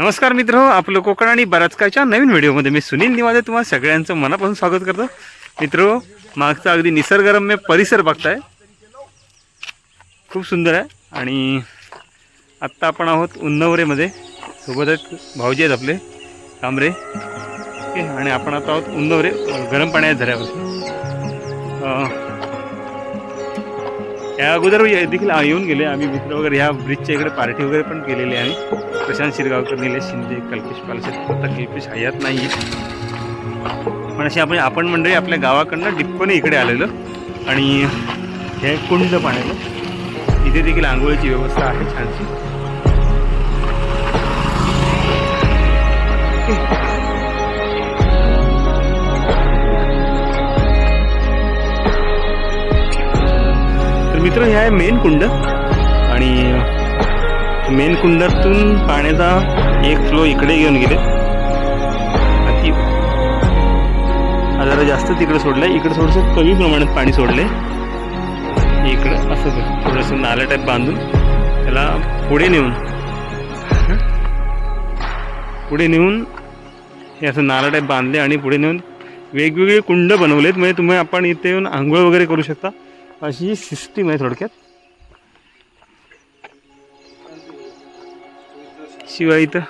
नमस्कार मित्र आपलं कोकण आणि बराचकाच्या नवीन व्हिडिओमध्ये मी सुनील निवादे तुम्हाला सगळ्यांचं मनापासून स्वागत करतो. मित्र मागचा अगदी निसर्गरम्य परिसर बघताय. खूप सुंदर आहे आणि आत्ता आपण आहोत उन्नवरेमध्ये. सोबत आहेत भाऊजी आहेत आपले कांबरे. ओके आणि आपण आता आहोत उन्नवरे गरम पाण्याच्या झऱ्यावर या अगोदर ये- देखील येऊन गेले. आम्ही मित्र वगैरे ह्या ब्रिजच्या इकडे पार्टी वगैरे पण केलेली आहे. आम्ही प्रशांत शिरगावकर निलेश शिंदे कल्पेश पालसे आता कल्पेश हयात नाही पण अशी आपण आपण मंडळी आपल्या गावाकडनं डिप्पणी इकडे आलेलो. आणि हे कुंड पाण्याचं इथे देखील आंघोळीची व्यवस्था आहे छानशी. मित्र हे आहे मेन कुंड. आणि मेन कुंडातून पाण्याचा एक फ्लो इकडे घेऊन गेले. अति जरा जास्त तिकडे सोडलंय. इकडे थोडंसं कमी प्रमाणात पाणी सोडले इकडं असं थोडंसं नाला टाईप बांधून त्याला पुढे नेऊन पुढे नेऊन हे असं नाला टाईप बांधले आणि पुढे नेऊन वेगवेगळे कुंड बनवलेत. म्हणजे तुम्ही आपण इथे येऊन आंघोळ वगैरे करू शकता. अशी सिस्टीम आहे थोडक्यात. शिवाय इथं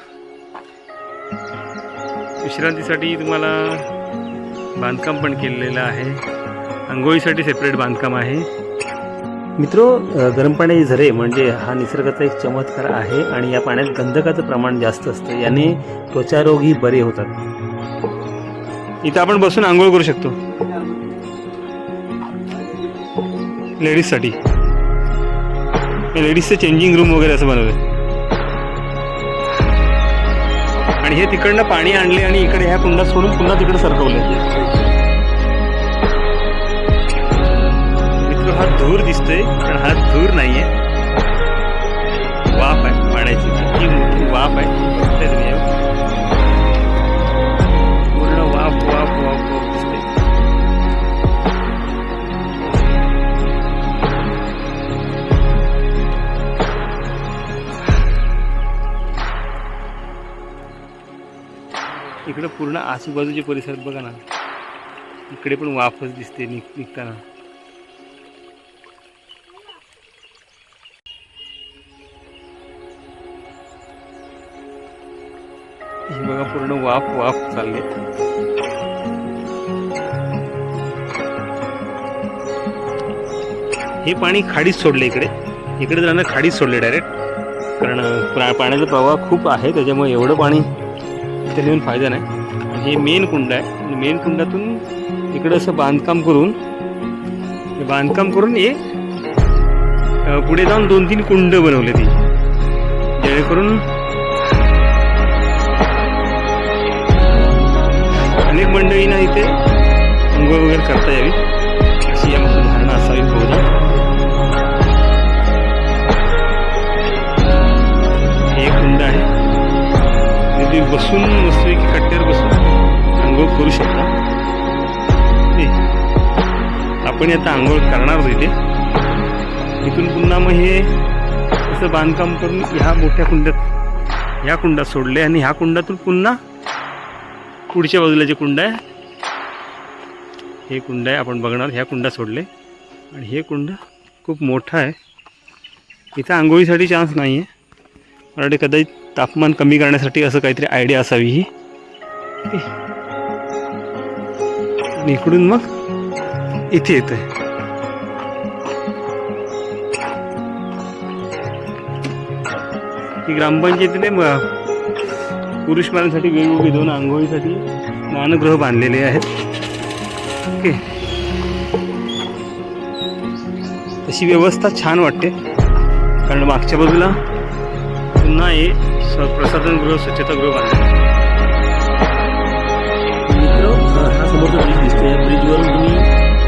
विश्रांतीसाठी तुम्हाला बांधकाम पण केलेलं आहे. आंघोळीसाठी सेपरेट बांधकाम आहे. मित्रो गरम पाण्याचे झरे म्हणजे हा निसर्गाचा एक चमत्कार आहे आणि या पाण्यात गंधकाचं प्रमाण जास्त असतं. याने त्वचारोगही बरे होतात. इथं आपण बसून आंघोळ करू शकतो. लेडीजसाठी. लेडीजचं चेंजिंग रूम वगैरे असं बनवलं आणि हे तिकडनं पाणी आणले आणि इकडे ह्या कुंडात सोडून पुन्हा तिकडे सरकवले मित्र हा धूर दिसतोय पण हा धूर नाहीये. वाफ आहे पाण्याची. किती मोठी वाफ आहे. पूर्ण वाफ वाफ वाफ वाफ. इकडं पूर्ण आजूबाजूचे परिसर बघा ना. इकडे पण वाफच दिसते निघ निघताना. हे बघा पूर्ण वाफ वाफ चालले. हे पाणी खाडीच सोडले इकडे. इकडे जाणार खाडीच सोडले डायरेक्ट कारण प्रा- पाण्याचा प्रवाह खूप आहे त्याच्यामुळे एवढं पाणी इथे लिहून फायदा नाही. हे मेन कुंड आहे. मेन कुंडातून इकडं असं बांधकाम करून बांधकाम करून हे पुढे जाऊन दोन तीन कुंड बनवले ती. जेणेकरून अनेक मंडळींना इथे अंघोळ वगैरे करता यावी. बसून मस्तपैकी कट्ट्यावर बसून आंघोळ करू शकता. आपण आता आंघोळ करणार आहोत इथे. इथून पुन्हा मग हे असं बांधकाम करून ह्या मोठ्या कुंड्यात ह्या कुंडात सोडले आणि ह्या कुंडातून पुन्हा पुढच्या बाजूला जे कुंड आहे हे कुंड आहे आपण बघणार ह्या कुंडा सोडले आणि हे कुंड खूप मोठं आहे. इथं आंघोळीसाठी चान्स नाही आहे मला कदाचित तापमान कमी करण्यासाठी असं काहीतरी आयडिया असावी ही. आणि इकडून मग इथे येत आहे ग्रामपंचायतीने म- पुरुष महिलांसाठी दोन आंघोळीसाठी स्नानगृह बांधलेले आहेत. ओके. तशी व्यवस्था छान वाटते. कारण मागच्या बाजूला पुन्हा प्रसाधनगृह स्वच्छतागृह बांधले. मित्र हा समोरचा ब्रिज दिसतो या ब्रिजवरून तुम्ही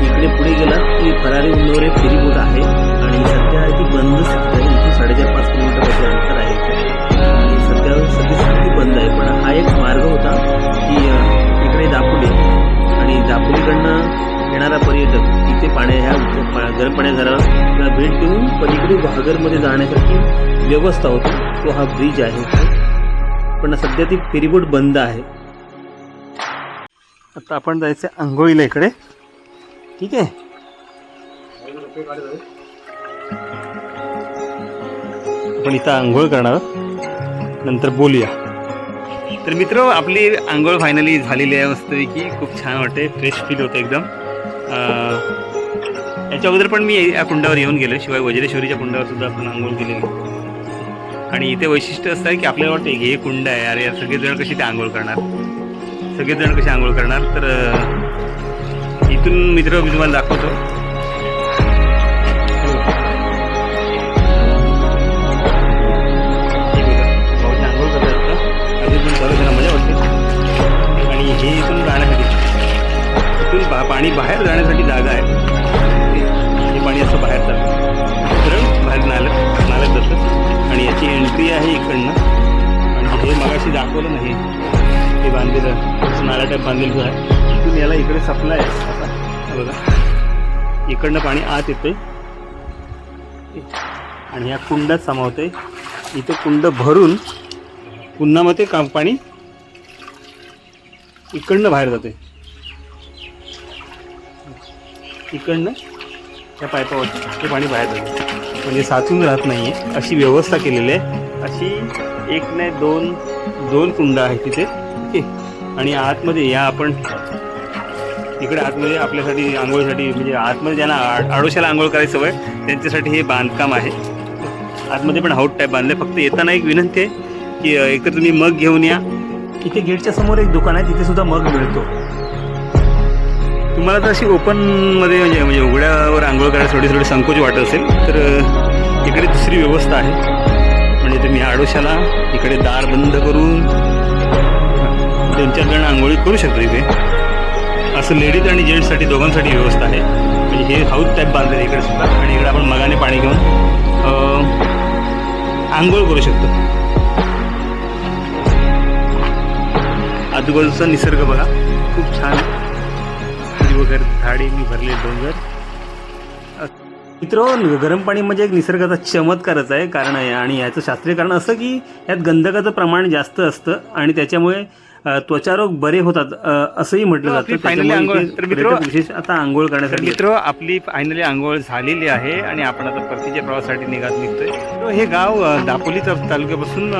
इकडे पुढे गेलात की फरारी उन्नवरे फेरीबोट आहे आणि सध्या ती बंद आहे. इथून साडेचार पाच किलोमीटरचे अंतर आहे. आणि सध्या सध्यासाठी ती बंद आहे. पण हा एक मार्ग होता की इकडे दापोली आणि दापोलीकडनं येणारा पर्यटक इथे पाण्या ह्या गरम पाण्या घराला भेट देऊन पलीकडे वाघरमध्ये जाण्यासाठी व्यवस्था होती. तो हा ब्रिज आहे पण सध्या ती फेरीबोट बंद आहे. आता आपण जायचं आंघोळीला इकडे. ठीक आहे? आपण इथं आंघोळ करणार नंतर बोलूया. तर मित्र आपली आंघोळ फायनली झालेली आहे. मस्तपैकी खूप छान वाटते फ्रेश फील होतं एकदम. याच्या अगोदर पण मी या कुंडावर येऊन गेलो. शिवाय वज्रेश्वरीच्या कुंडावर सुद्धा आपण आंघोळ केलेली आणि इथे वैशिष्ट्य असं आहे की आपल्याला वाटतं की हे कुंड आहे अरे यार सगळेजण कशी ते आंघोळ करणार? सगळेजण कसे आंघोळ करणार? तर इथून मित्र मी तुम्हाला दाखवतो. आंघोळ अजून पण मजा वाटते. आणि हे इथून जाण्यासाठी इथून पाणी बाहेर जाण्यासाठी जागा आहे. बाहेर नाल्यात नाल्यात जातं आणि याची एंट्री आहे इकडनं. आणि हे मगाशी दाखवलं नाही. हे बांधलेलं नाल्या टाईप बांधलेलं आहे. इथून याला इकडे सप्लाय आहे. असा बघा. इकडनं पाणी आत येते आणि ह्या कुंडात सामावते इथे कुंड भरून पुन्हा मग ते काम पाणी इकडनं बाहेर जाते इकडनं त्या पाईपावर ते पाणी बाहेर जाते म्हणजे साचून राहत नाही आहे अशी व्यवस्था केलेली आहे. अशी एक नाही दोन दोन कुंड आहेत तिथे. ओके. आणि आतमध्ये या आपण इकडे आतमध्ये आपल्यासाठी आंघोळीसाठी म्हणजे आतमध्ये ज्यांना आ- आडोशाला आंघोळ करायचं सवय त्यांच्यासाठी हे बांधकाम आहे. आतमध्ये पण हाऊट टाईप बांधले फक्त येताना एक विनंती आहे की एकतर तुम्ही मग घेऊन या. इथे गेटच्या समोर एक दुकान आहे तिथे सुद्धा मग मिळतो. तुम्हाला तर अशी ओपनमध्ये म्हणजे म्हणजे उघड्यावर आंघोळ करायला थोडी थोडी संकोच वाटत असेल तर इकडे दुसरी व्यवस्था आहे. म्हणजे तुम्ही आडोशाला इकडे दार बंद करून दोन चार जण आंघोळी करू शकतो इथे. असं लेडीज आणि जेंट्ससाठी दोघांसाठी व्यवस्था आहे. म्हणजे हे हाऊस टाईप बांधलेलं इकडे सुद्धा. आणि इकडे आपण मगाने पाणी घेऊन आंघोळ करू शकतो. आजूबाजूचा निसर्ग बघा. खूप छान. वगैरे झाडे भरले डोंगर. मित्र गरम पाणी म्हणजे एक निसर्गाचा चमत्कारच आहे कारण आहे. आणि याचं शास्त्रीय कारण असं की यात गंधकाचं प्रमाण जास्त असतं आणि त्याच्यामुळे त्वचारोग बरे होतात असंही म्हटलं हो, जातं. त्याच्यामुळे आंघोळ- तर मित्र- विशेष आता आंघोळ करण्यासाठी मित्र आपली फायनली आंघोळ झालेली आहे आणि आपण आता परतीच्या प्रवासासाठी निघात निघतोय. हे गाव दापोली ता- तालुक्यापासून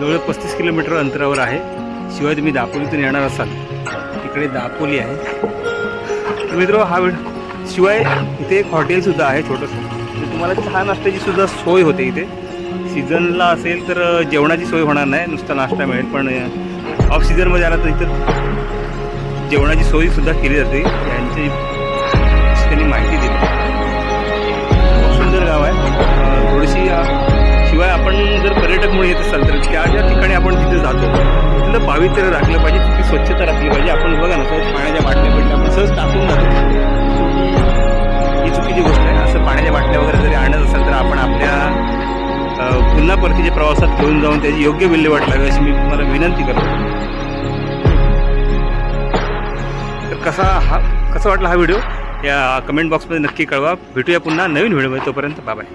जवळ पस्तीस किलोमीटर अंतरावर आहे. शिवाय तुम्ही दापोलीतून येणार असाल. इकडे दापोली आहे. तर मित्र हा वेळ शिवाय इथे एक हॉटेलसुद्धा आहे छोटंसं. तर तुम्हाला चहा नाश्त्याची सुद्धा सोय होते इथे. सीझनला असेल तर जेवणाची सोय होणार नाही. नुसता नाश्ता मिळेल पण ऑफ सीझनमध्ये आला तर इथं जेवणाची सोयसुद्धा केली जाते. यांची त्यांनी माहिती दिली. पावित्र्य राखलं पाहिजे तिथली स्वच्छता राखली पाहिजे. आपण बघा ना सहज पाण्याच्या बाटल्या पडल्या आपण सहज टाकून जातो. ही चुकीची गोष्ट आहे. असं पाण्याच्या बाटल्या वगैरे जरी आणत असेल तर आपण आपल्या पुन्हा परतीच्या प्रवासात घेऊन जाऊन त्याची योग्य विल्हेवाट लावावी अशी मी तुम्हाला विनंती करतो. तर कसा हा कसा वाटला हा व्हिडिओ? या कमेंट बॉक्समध्ये नक्की कळवा. भेटूया पुन्हा नवीन व्हिडिओमध्ये. तोपर्यंत बाय.